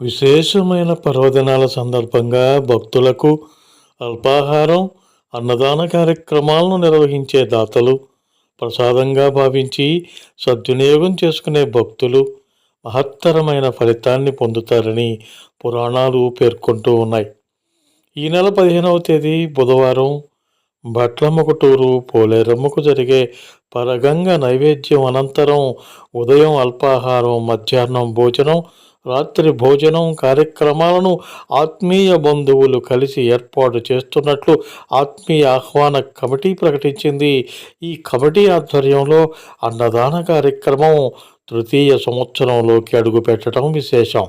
విశేషమైన పర్వదినాల సందర్భంగా భక్తులకు అల్పాహారం అన్నదాన కార్యక్రమాలను నిర్వహించే దాతలు ప్రసాదంగా భావించి సద్వినియోగం చేసుకునే భక్తులు మహత్తరమైన ఫలితాన్ని పొందుతారని పురాణాలు పేర్కొంటూ ఉన్నాయి. ఈ నెల పదిహేనవ తేదీ బుధవారం భట్లమ్మకుటూరు పోలేరమ్మకు జరిగే పరగంగ నైవేద్యం అనంతరం ఉదయం అల్పాహారం మధ్యాహ్నం భోజనం రాత్రి భోజనం కార్యక్రమాలను ఆత్మీయ బంధువులు కలిసి ఏర్పాటు చేస్తున్నట్లు ఆత్మీయ ఆహ్వాన కమిటీ ప్రకటించింది. ఈ కమిటీ ఆధ్వర్యంలో అన్నదాన కార్యక్రమం తృతీయ సంవత్సరంలోకి అడుగుపెట్టడం విశేషం.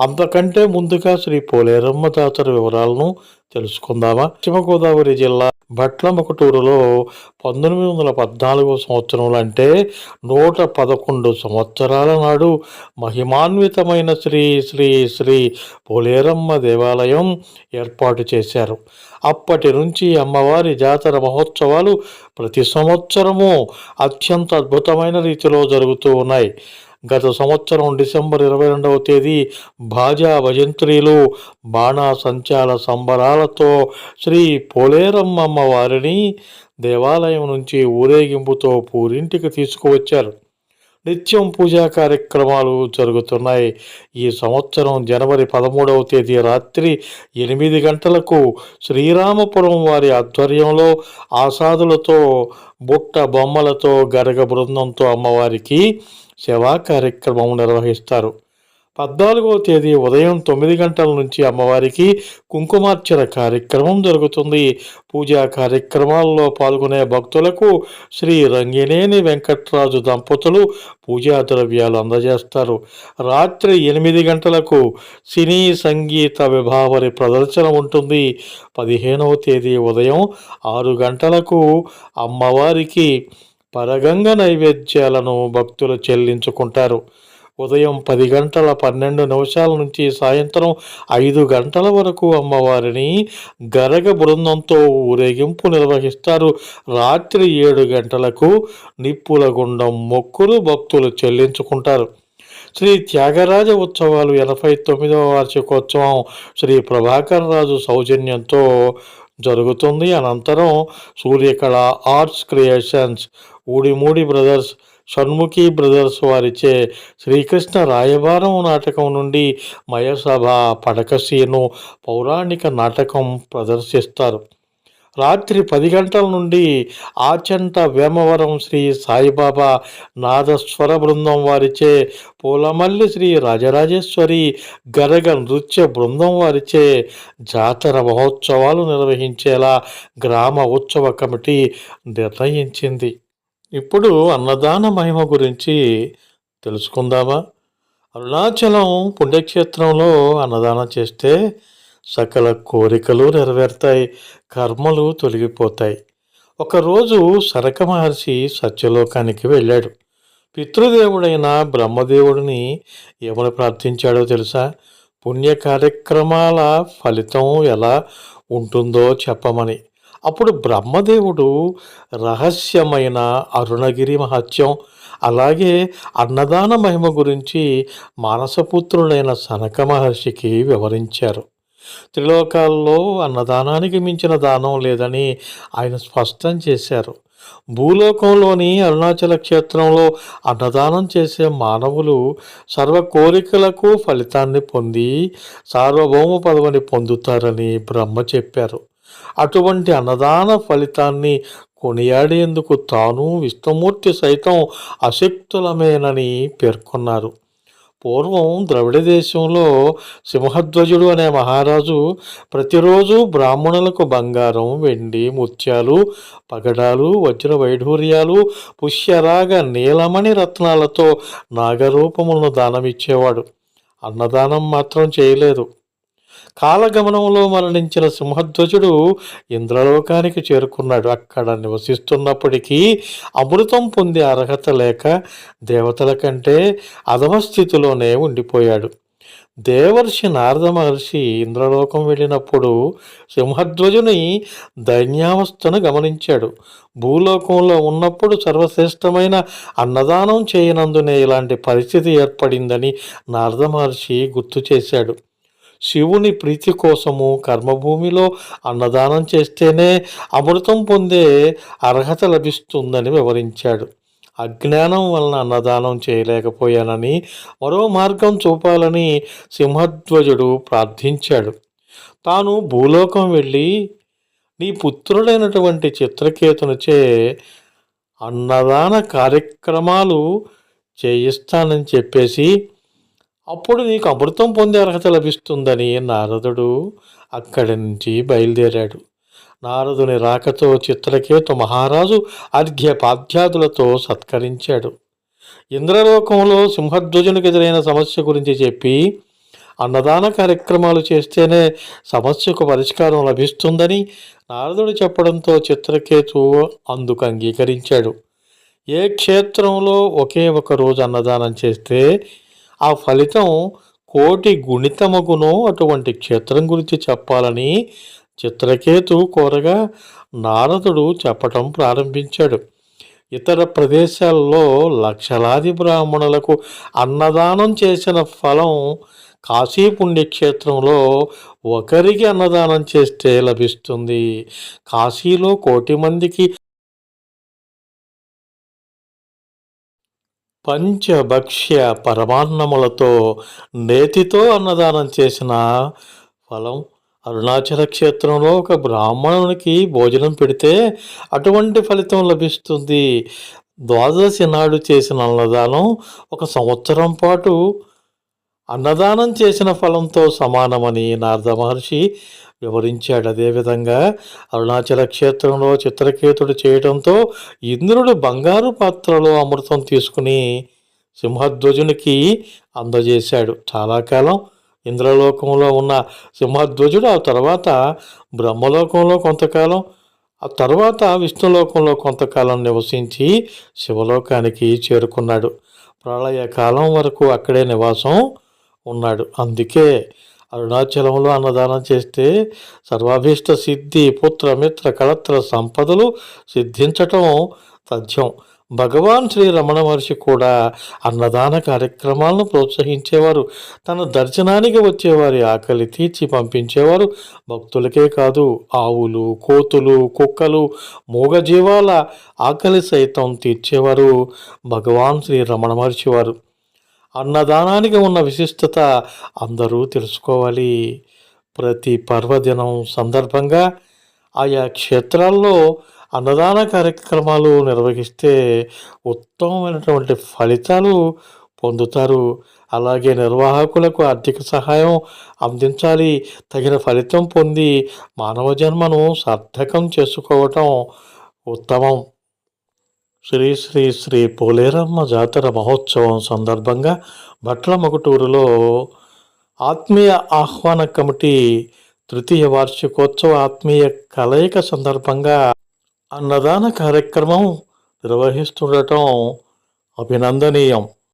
అంతకంటే ముందుగా శ్రీ పోలేరమ్మ జాతర వివరాలను తెలుసుకుందామా. పశ్చిమ గోదావరి జిల్లా భట్లమకుటూరులో పంతొమ్మిది వందల పద్నాలుగో సంవత్సరంలో అంటే నూట పదకొండు సంవత్సరాల నాడు మహిమాన్వితమైన శ్రీ శ్రీ శ్రీ పోలేరమ్మ దేవాలయం ఏర్పాటు చేశారు. అప్పటి నుంచి అమ్మవారి జాతర మహోత్సవాలు ప్రతి సంవత్సరము అత్యంత అద్భుతమైన రీతిలో జరుగుతూ ఉన్నాయి. గత సంవత్సరం డిసెంబర్ ఇరవై రెండవ తేదీ భాజా భజంత్రీలు బాణాసంచాల సంబరాలతో శ్రీ పోలేరమ్మమ్మ వారిని దేవాలయం నుంచి ఊరేగింపుతో పూరింటికి తీసుకువచ్చారు. నిత్యం పూజా కార్యక్రమాలు జరుగుతున్నాయి. ఈ సంవత్సరం జనవరి పదమూడవ తేదీ రాత్రి ఎనిమిది గంటలకు శ్రీరామపురం వారి ఆధ్వర్యంలో ఆసాదులతో బుట్ట బొమ్మలతో గరగ బృందంతో అమ్మవారికి సేవా కార్యక్రమం నిర్వహిస్తారు. పద్నాలుగవ తేదీ ఉదయం తొమ్మిది గంటల నుంచి అమ్మవారికి కుంకుమార్చన కార్యక్రమం జరుగుతుంది. పూజా కార్యక్రమాల్లో పాల్గొనే భక్తులకు శ్రీ రంగినేని వెంకట్రాజు దంపతులు పూజా ద్రవ్యాలు అందజేస్తారు. రాత్రి ఎనిమిది గంటలకు సినీ సంగీత విభావరి ప్రదర్శన ఉంటుంది. పదిహేనవ తేదీ ఉదయం ఆరు గంటలకు అమ్మవారికి పరగంగ నైవేద్యాలను భక్తులు చెల్లించుకుంటారు. ఉదయం పది గంటల పన్నెండు నిమిషాల నుంచి సాయంత్రం ఐదు గంటల వరకు అమ్మవారిని గరగ బృందంతో ఊరేగింపు నిర్వహిస్తారు. రాత్రి ఏడు గంటలకు నిప్పుల గుండం మొక్కులు భక్తులు చెల్లించుకుంటారు. శ్రీ త్యాగరాజ ఉత్సవాలు ఎనభై తొమ్మిదవ వార్షికోత్సవం శ్రీ ప్రభాకర్ రాజు సౌజన్యంతో జరుగుతుంది. అనంతరం Suryakala arts creations Udimudi brothers Shanmukhi brothers వారిచే శ్రీకృష్ణ రాయబారం నాటకం నుండి మయసభ పడకసీను పౌరాణిక నాటకం ప్రదర్శిస్తారు. రాత్రి పది గంటల నుండి ఆచంట వేమవరం శ్రీ సాయిబాబా నాదస్వర బృందం వారిచే పూలమల్లి శ్రీ రాజరాజేశ్వరి గరగ నృత్య బృందం వారిచే జాతర మహోత్సవాలు నిర్వహించేలా గ్రామ ఉత్సవ కమిటీ నిర్ణయించింది. ఇప్పుడు అన్నదాన మహిమ గురించి తెలుసుకుందామా? అరుణాచలం పుణ్యక్షేత్రంలో అన్నదానం చేస్తే సకల కోరికలు నెరవేరుతాయి కర్మలు తొలగిపోతాయి. ఒకరోజు సరక మహర్షి సత్యలోకానికి వెళ్ళాడు. పితృదేవుడైన బ్రహ్మదేవుడిని ఏమని ప్రార్థించాడో తెలుసా? పుణ్య కార్యక్రమాల ఫలితం ఎలా ఉంటుందో చెప్పమని. అప్పుడు బ్రహ్మదేవుడు రహస్యమైన అరుణగిరి మహత్యం అలాగే అన్నదాన మహిమ గురించి మానసపుత్రుడైన సనక మహర్షికి వివరించారు. త్రిలోకాల్లో అన్నదానానికి మించిన దానం లేదని ఆయన స్పష్టం చేశారు. భూలోకంలోని అరుణాచల క్షేత్రంలో అన్నదానం చేసే మానవులు సర్వ కోరికలకు ఫలితాన్ని పొంది సార్వభౌమ పదవిని పొందుతారని బ్రహ్మ చెప్పారు. అటువంటి అన్నదాన ఫలితాన్ని కొనియాడేందుకు తాను విష్ణుమూర్తి సైతం అశక్తులమేనని పేర్కొన్నారు. పూర్వం ద్రవిడ దేశంలో సింహధ్వజుడు అనే మహారాజు ప్రతిరోజు బ్రాహ్మణులకు బంగారం వెండి ముత్యాలు పగడాలు వజ్ర వైఢూర్యాలు పుష్యరాగ నీలమణి రత్నాలతో నాగరూపములను దానమిచ్చేవాడు. అన్నదానం మాత్రం చేయలేదు. కాలగమనంలో మరణించిన సింహధ్వజుడు ఇంద్రలోకానికి చేరుకున్నాడు. అక్కడ నివసిస్తున్నప్పటికీ అమృతం పొందే అర్హత లేక దేవతల కంటే అధమ స్థితిలోనే ఉండిపోయాడు. దేవర్షి నారద మహర్షి ఇంద్రలోకం వెళ్ళినప్పుడు సింహధ్వజుని దైన్యావస్థను గమనించాడు. భూలోకంలో ఉన్నప్పుడు సర్వశ్రేష్టమైన అన్నదానం చేయనందునే ఇలాంటి పరిస్థితి ఏర్పడిందని నారద మహర్షి గుర్తు చేశాడు. శివుని ప్రీతి కోసము కర్మభూమిలో అన్నదానం చేస్తేనే అమృతం పొందే అర్హత లభిస్తుందని వివరించాడు. అజ్ఞానం వలన అన్నదానం చేయలేకపోయానని మరో మార్గం చూపాలని సింహధ్వజుడు ప్రార్థించాడు. తాను భూలోకం వెళ్ళి నీ పుత్రుడైనటువంటి చిత్రకేతునిచే అన్నదాన కార్యక్రమాలు చేయిస్తానని చెప్పేసి అప్పుడు నీకు అమృతం పొందే అర్హత లభిస్తుందని నారదుడు అక్కడి నుంచి బయలుదేరాడు. నారదుని రాకతో చిత్రకేతు మహారాజు అర్ఘ్యపాధ్యాదులతో సత్కరించాడు. ఇంద్రలోకంలో సింహధ్వజునికి ఎదురైన సమస్య గురించి చెప్పి అన్నదాన కార్యక్రమాలు చేస్తేనే సమస్యకు పరిష్కారం లభిస్తుందని నారదుడు చెప్పడంతో చిత్రకేతు అందుకు అంగీకరించాడు. ఏ క్షేత్రంలో ఒకే ఒక రోజు అన్నదానం చేస్తే ఆ ఫలితం కోటి గుణితమగును. అటువంటి క్షేత్రం గురించి చెప్పాలని చిత్రకేతు కోరగా నారదుడు చెప్పటం ప్రారంభించాడు. ఇతర ప్రదేశాల్లో లక్షలాది బ్రాహ్మణులకు అన్నదానం చేసిన ఫలం కాశీ పుణ్యక్షేత్రంలో ఒకరికి అన్నదానం చేస్తే లభిస్తుంది. కాశీలో కోటి మందికి పంచభక్ష్య పరమాన్నములతో నేతితో అన్నదానం చేసిన ఫలం అరుణాచల క్షేత్రంలో ఒక బ్రాహ్మణునికి భోజనం పెడితే అటువంటి ఫలితం లభిస్తుంది. ద్వాదశి నాడు చేసిన అన్నదానం ఒక సంవత్సరం పాటు అన్నదానం చేసిన ఫలంతో సమానమని నారద మహర్షి వివరించాడు. అదేవిధంగా అరుణాచల క్షేత్రంలో చిత్రకేతుడు చేయడంతో ఇంద్రుడు బంగారు పాత్రలో అమృతం తీసుకుని సింహధ్వజునికి అందజేశాడు. చాలా కాలం ఇంద్రలోకంలో ఉన్న సింహధ్వజుడు ఆ తర్వాత బ్రహ్మలోకంలో కొంతకాలం ఆ తర్వాత విష్ణులోకంలో కొంతకాలం నివసించి శివలోకానికి చేరుకున్నాడు. ప్రళయకాలం వరకు అక్కడే నివాసం ఉన్నాడు. అందుకే అరుణాచలంలో అన్నదానం చేస్తే సర్వాభీష్ట సిద్ధి పుత్ర మిత్ర కళత్ర సంపదలు సిద్ధించటం తథ్యం భగవాన్ శ్రీ రమణ మహర్షి కూడా అన్నదాన కార్యక్రమాలను ప్రోత్సహించేవారు. తన దర్శనానికి వచ్చేవారి ఆకలి తీర్చి పంపించేవారు. భక్తులకే కాదు ఆవులు కోతులు కుక్కలు మూగజీవాల ఆకలి సైతం తీర్చేవారు భగవాన్ శ్రీ రమణ మహర్షి వారు. అన్నదానానికి ఉన్న విశిష్టత అందరూ తెలుసుకోవాలి. ప్రతి పర్వదినం సందర్భంగా ఆయా క్షేత్రాల్లో అన్నదాన కార్యక్రమాలు నిర్వహిస్తే ఉత్తమమైనటువంటి ఫలితాలు పొందుతారు. అలాగే నిర్వాహకులకు ఆర్థిక సహాయం అందించాలి. తగిన ఫలితం పొంది మానవ జన్మను సార్థకం చేసుకోవటం ఉత్తమం. శ్రీ శ్రీ శ్రీ పోలేరమ్మ జాతర మహోత్సవం సందర్భంగా భట్ల మొగటూరులో ఆత్మీయ ఆహ్వాన కమిటీ తృతీయ వార్షికోత్సవ ఆత్మీయ కలయిక సందర్భంగా అన్నదాన కార్యక్రమం నిర్వహిస్తుండటం అభినందనీయం.